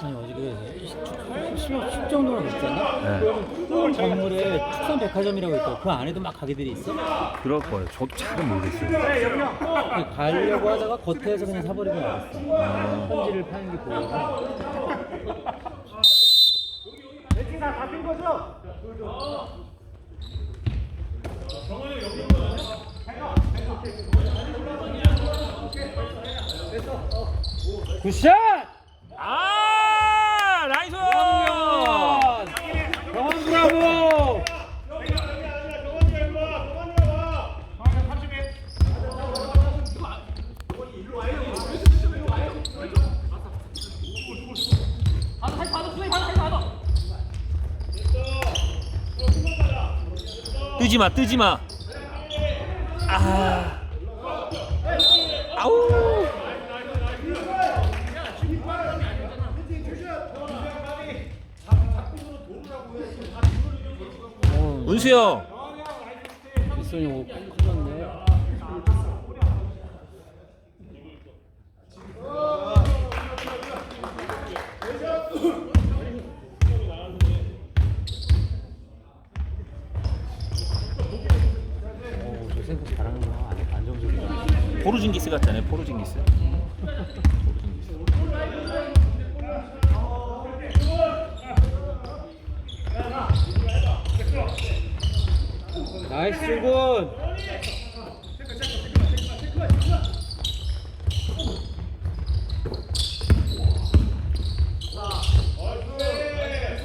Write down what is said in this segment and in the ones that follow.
아니 10, 10 정도나 됐잖아? 큰 건물에 축산 백화점이라고 있고 그 안에도 막 가게들이 있어? 그럴 거예요. 저도 잘은 모르겠어요. 그 가려고 하다가 겉에서 그냥 사버리고 나왔어 현지를 파는 게 보여서 굿샷! 아 나이스! 정원! 정원 브라보! 뜨지 마, 뜨지 마. 아. 아우. 어, 은수 형. 윗손이 오- 커졌네 오, 저 생각 잘하는구나 안- 안정적이다 포르징기스 같잖아요. 포르징기스. 나이스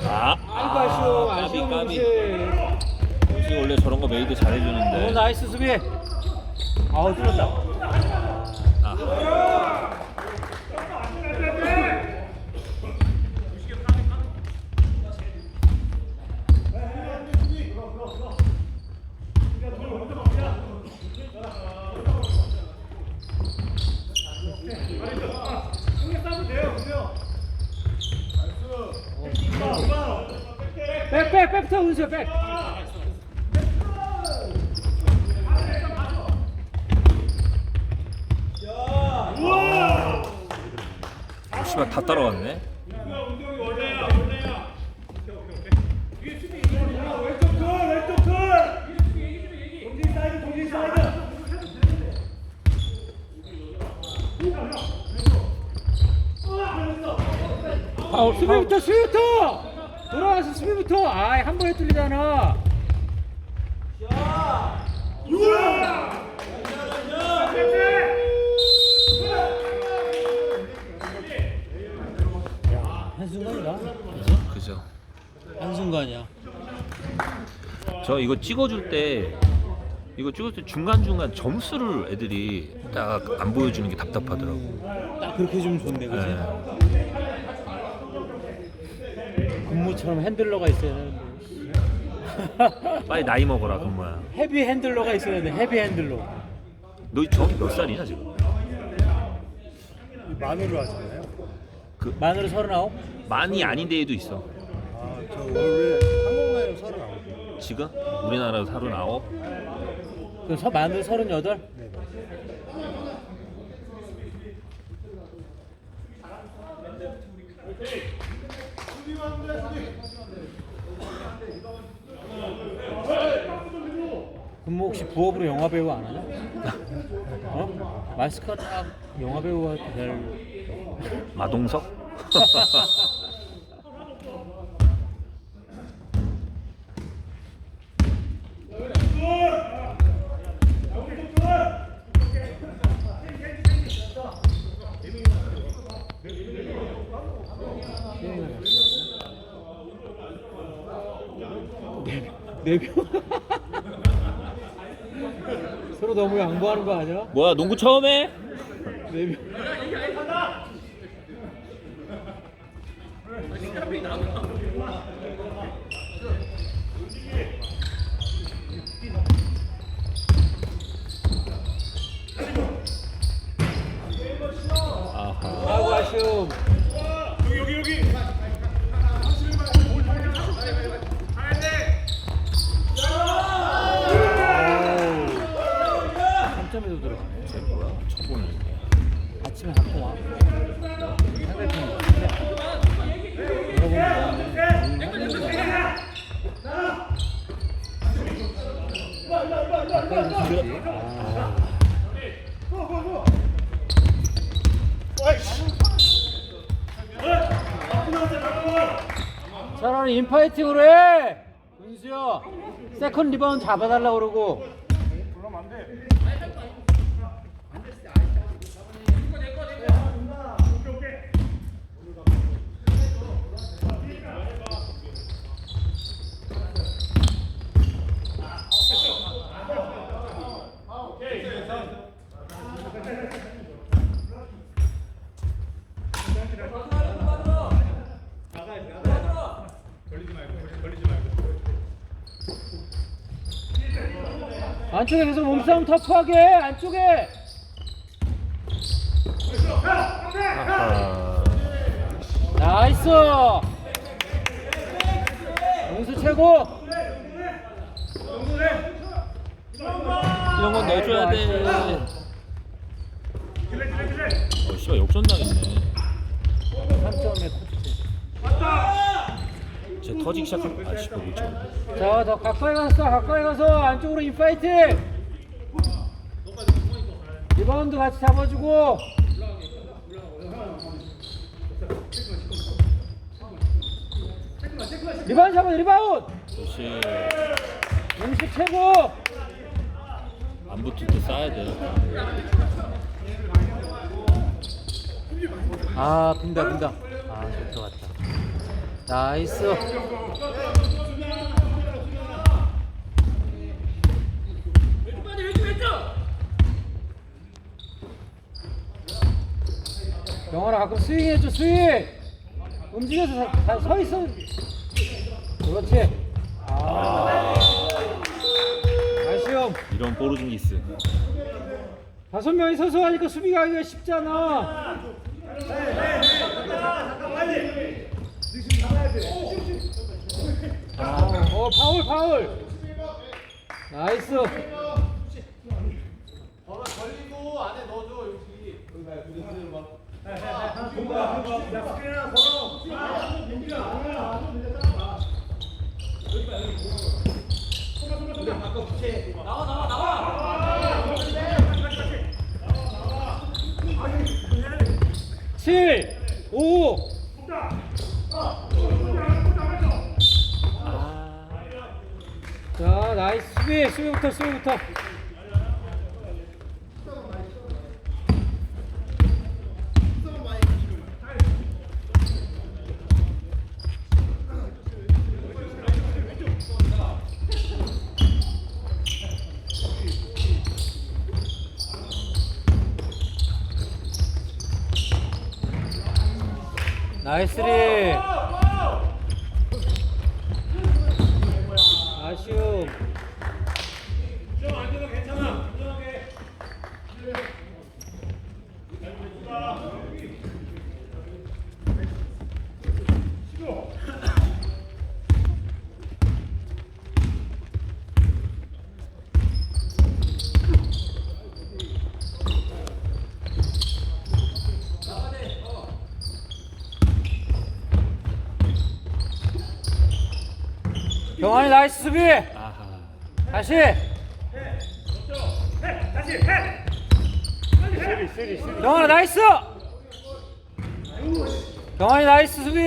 아. 아이고 아쉬워 아쉬운 까비. 문제 은수 원래 저런 거 메이드 오 잘해주는데. 나이스 수비 아우 뚫렸다 아. 백백 백부터 운수 백 씨발 다 따라왔네. 파울 수비부터 수비부터! 돌아와서 수비부터! 아이 한 번에 뚫리잖아. 야, 순간이다 그죠. 한 순간이야 저 이거 찍어줄 때 이거 찍을 때 중간 중간 점수를 애들이 딱 안 보여주는 게 답답하더라고. 딱 그렇게 해주면 좋은데 그지? 네. 근무처럼 핸들러가 있어야 되는데 빨리 나이 먹어라 그뭐야. 헤비 핸들러가 있어야 돼 헤비 핸들러 너 정확히 몇 살이냐 지금? 만으로 하잖 아요. 만으로 서른아홉? 많이 아닌 데에도 있어. 아, 저 원래 한국 나이로 서른아홉. 지금 우리나라 서른아홉. 그 서, 만으로 서른여덟? 그럼 뭐 혹시 부업으로 영화 배우 안 하냐? 어? 마스크가 딱 영화 배우가 될 마동석? 네 명 서로 너무 양보하는 거 아니야? 뭐야 농구 처음 해? 네 명 차라리 인파이팅으로 해! 은수야 세컨 리바운드 잡아달라고 그러고 안쪽에 계속 몸싸움 터프하게 해. 안쪽에. 아하. 나이스. 용수 최고. 이런 건 넣어줘야 돼. 어, 씨발 역전 당했네. 3점에 코치. 제 터지기 시작한 아 씨발 못 쳐. 자, 더 가까이 가서 가까이 가서 안쪽으로 인파이팅. 리바운드 같이 잡아주고. 리바운드 잡아 리바운드. 역시 용수 최고. 안 붙을 때 쏴야 돼. 아 빈다 빈다. 나이스. 영화라 가끔 스윙해줘 스윙! 움직여서 다, 다, 서 있어. 그렇지. 아. 아쉬움 이런 보르징기스. 다섯 명이 서서 하니까 수비가 하기가 쉽잖아 어, 파울, 파울. 나이스. 너는 걸리고 안에 넣어줘 여기. 여기 봐, 여기 그대로 봐. 나와 나와 나와. 7 나이스 수비, 수비부터, 수비부터. 나이스 리. 아쉬움. 경환이 나이스 수비. 다시. 경환아 나이스. 경환이 나이스 수비.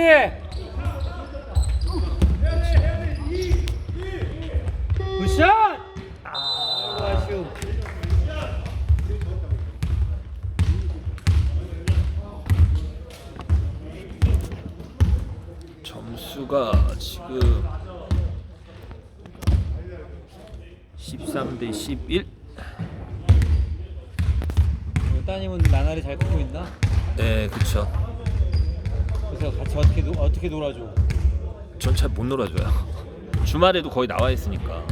굿샷. 지금 13대 11. 따님은 나날이 잘 크고 있나? 네, 그쵸. 그래서 같이 어떻게 노, 어떻게 놀아줘? 전 잘 못 놀아줘요. 주말에도 거의 나와 있으니까.